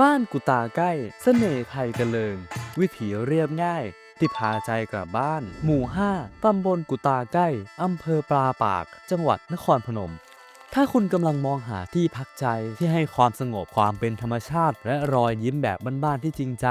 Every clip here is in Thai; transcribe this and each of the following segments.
บ้านกุตาใกล้เสน่ห์ไทยกันเลิง วิถีเรียบง่าย ที่พาใจกลับบ้าน หมู่ 5 ตำบลกุตาใกล้อำเภอปลาปาก จังหวัดนครพนม ถ้าคุณกำลังมองหาที่พักใจที่ให้ความสงบความเป็นธรรมชาติ และรอยยิ้มแบบบ้านๆที่จริงใจ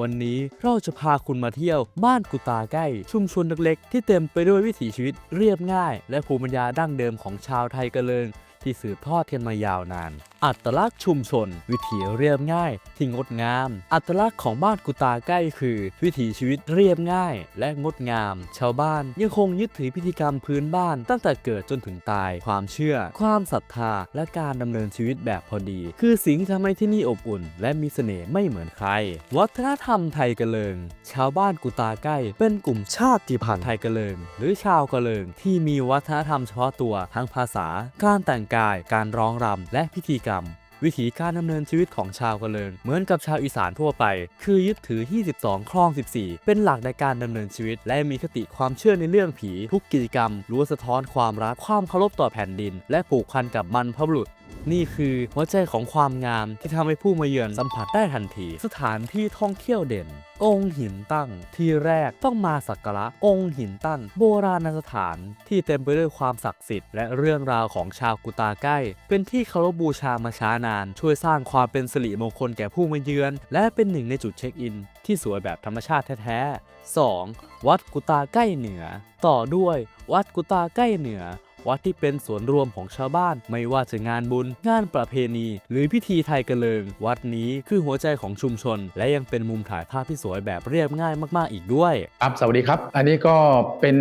วันนี้เราจะพาคุณมาเที่ยวบ้านกุตาใกล้ ชุมชนเล็กๆที่เต็มไปด้วยวิถีชีวิตเรียบง่าย และภูมิปัญญาดั้งเดิมของชาวไทยกะเลิง ที่สืบทอดกันมายาวนาน อัตลักษณ์ชุมชน วิถีเรียบง่ายที่งดงาม อัตลักษณ์ของบ้านกุตาใกล้คือ วิถีชีวิตเรียบง่าย และงดงาม ชาวบ้านยังคงยึดถือพิธีกรรมพื้นบ้าน ตั้งแต่เกิดจนถึงตาย ความเชื่อ ความศรัทธา และการดำเนินชีวิตแบบพอดี คือสิ่งที่ทำให้ที่นี่อบอุ่น และมีเสน่ห์ไม่เหมือนใคร วัฒนธรรมไทยกระเลิง ชาวบ้านกุตาใกล้เป็นกลุ่มชาติพันธุ์ไทยกระเลิง หรือชาวกระเลิงที่มีวัฒนธรรมเฉพาะตัวทั้งภาษา การแต่งกายการร้องรำ และพิธีกรรม วิถีการดำเนินชีวิตของชาวกะเลิงเหมือนกับชาวอีสานทั่วไป คือยึดถือ 22 คลอง 14 เป็นหลักในการดำเนินชีวิต และมีคติความเชื่อในเรื่องผี ทุกกิจกรรมล้วนสะท้อนความรักความเคารพต่อแผ่นดิน และผูกพันกับบรรพบุรุษ นี่คือหัวใจของความงามที่ทำให้ผู้มาเยือนสัมผัสได้ทันที สถานที่ท่องเที่ยวเด่น องค์หินตั้ง ที่แรกต้องมาสักการะองค์หินตั้ง โบราณสถานที่เต็มไปด้วยความศักดิ์สิทธิ์และเรื่องราวของชาวกุตาใกล้ เป็นที่เคารพบูชามาช้านาน ช่วยสร้างความเป็นสิริมงคลแก่ผู้มาเยือน และเป็นหนึ่งในจุดเช็คอิน ที่สวยแบบธรรมชาติแท้ๆ 2. วัดกุตาใกล้เหนือ ต่อด้วย วัดกุตาใกล้เหนือ วัดที่เป็นส่วนรวมของชาวบ้าน ไม่ว่าจะงานบุญ งานประเพณี หรือพิธีไทยกะเลิง วัดนี้คือหัวใจของชุมชน และยังเป็นมุมถ่ายภาพที่สวยแบบเรียบง่ายมากๆอีกด้วยครับสวัสดีครับ อันนี้ก็เป็น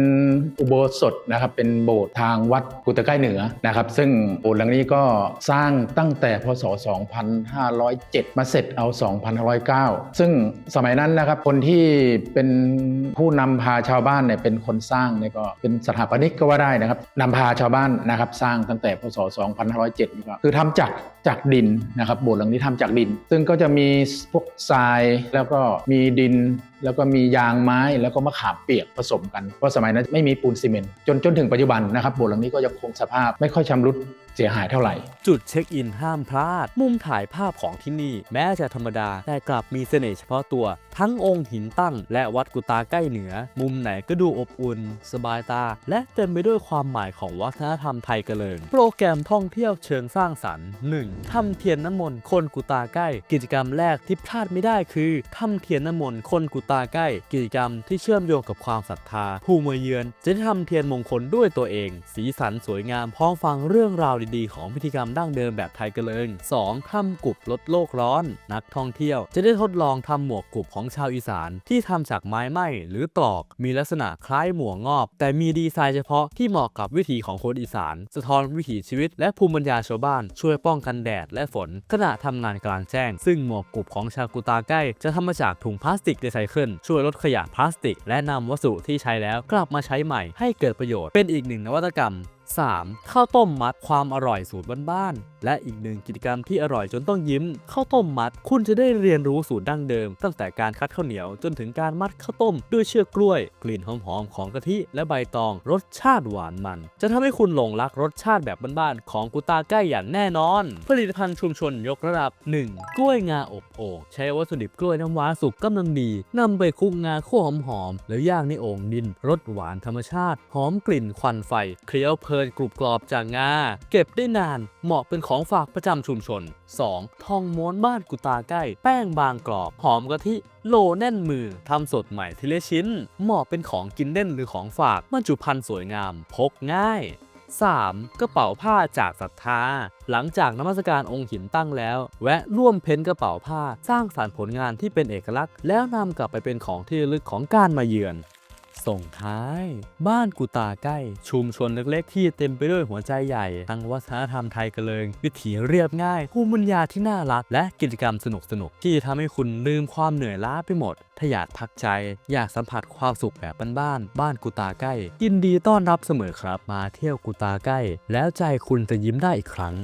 อุโบสถนะครับเป็นโบสถ์ทางวัดกุตะใกล้เหนือนะครับซึ่งโบสถ์หลังนี้ก็สร้างตั้งแต่พศ 2507 มาเสร็จเอา 2509 ซึ่งสมัยนั้นนะครับคนที่เป็นผู้นำพาชาวบ้านเนี่ยเป็นคนสร้างเนี่ยก็เป็นสถาปนิกก็ว่าได้นะครับนำพาชาวบ้านนะครับสร้างตั้งแต่พศ 2507นี่ก็คือทำจากจากดินนะครับโบสถ์หลังนี้ทำจากดิน ซึ่งก็จะมีพวกทรายแล้วก็มีดิน แล้วก็มียางไม้แล้วก็มะขามเปียกผสมกันเพราะสมัยนั้นไม่มีปูนซีเมนต์จนจนถึงปัจจุบันนะครับโบสถ์หลังนี้ก็ยังคงสภาพไม่ค่อยชำรุด เสียหายเท่าไหร่ จุดเช็คอินห้ามพลาด มุมถ่ายภาพของที่นี่ แม้จะธรรมดา แต่กลับมีเสน่ห์เฉพาะตัว ทั้งองค์หินตั้ง และวัดกุตาใกล้เหนือ มุมไหนก็ดูอบอุ่น สบายตา และเต็มไปด้วยความหมายของวัฒนธรรมไทยกะเลิง โปรแกรมท่องเที่ยวเชิงสร้างสรรค์ 1. ทำเทียนน้ำมนต์คนกุตาใกล้ กิจกรรมแรกที่พลาดไม่ได้คือทำเทียนน้ำมนต์คนกุตาใกล้ กิจกรรมที่เชื่อมโยงกับความศรัทธา ผู้มาเยือนจะได้ทำเทียนมงคลด้วยตัวเอง สีสันสวยงามพร้อมฟังเรื่องราวดีๆ ของพิธีกรรมดั้งเดิมแบบไทยกะเลิง 2. ทำกุบลดโลกร้อน นักท่องเที่ยว จะได้ทดลองทำหมวกกุบของชาวอีสาน ที่ทำจากไม้ไหม้หรือตอก มีลักษณะคล้ายหมวกงอบ แต่มีดีไซน์เฉพาะที่เหมาะกับวิถีของคนอีสาน สะท้อนวิถีชีวิต และภูมิปัญญาชาวบ้าน ช่วยป้องกันแดดและฝน ขณะทำงานกลางแจ้ง ซึ่งหมวกกุบของชาวกุตาใกล้ จะทำมาจากถุงพลาสติกรีไซเคิลช่วยลดขยะพลาสติก และนำวัสดุที่ใช้แล้วกลับมาใช้ใหม่ให้เกิดประโยชน์เป็นอีกหนึ่งนวัตกรรม 3. ข้าวต้มมัดความอร่อยสูตรบ้านๆและอีกหนึ่งกิจกรรมที่อร่อยจนต้องยิ้มข้าวต้มมัด คุณจะได้เรียนรู้สูตรดั้งเดิม ตั้งแต่การคัดข้าวเหนียวจนถึงการมัดข้าวต้มด้วยเชือกกล้วย กลิ่นหอมๆของกะทิและใบตอง รสชาติหวานมัน จะทำให้คุณหลงรักรสชาติแบบบ้านๆของกุตาใกล้อย่างแน่นอน ผลิตภัณฑ์ชุมชนยกระดับ 1. กล้วยงาอบโอ่งใช้วัตถุดิบกล้วยน้ำว้าสุกกำลังดีนำไปคลุกงาคั่วหอมๆแล้วย่างในโอ่งดินรสหวานธรรมชาติหอมกลิ่นควันไฟเคี้ยวเพลินกรุบกรอบจากงา เก็บได้นาน เหมาะเป็นของฝากประจำชุมชน 2. ทองม้วนบ้านกุตาใกล้ แป้งบางกรอบ หอมกะทิโลแน่นมือทำสดใหม่ทีละชิ้น เหมาะเป็นของกินเล่นหรือของฝากบรรจุภัณฑ์สวยงาม พกง่าย 3. กระเป๋าผ้าจากศรัทธา หลังจากนมัสการองค์หินตั้งแล้ว แวะร่วมเพ้นกระเป๋าผ้า สร้างสรรค์ผลงานที่เป็นเอกลักษณ์ แล้วนำกลับไปเป็นของที่ระลึกของการมาเยือน ส่งท้าย บ้านกุตาใกล้ ชุมชนเล็กๆ ที่เต็มไปด้วยหัวใจใหญ่ทั้งวัฒนธรรมไทยกะเลิง วิถีเรียบง่ายภูมิปัญญาที่น่ารัก และกิจกรรมสนุกๆที่ทำให้คุณลืมความเหนื่อยล้าไปหมด ถ้าอยากพักใจ อยากสัมผัสความสุขแบบบ้านๆบ้านกุตาใกล้ ยินดีต้อนรับเสมอครับมาเที่ยวกุตาใกล้ แล้วใจคุณจะยิ้มได้อีกครั้ง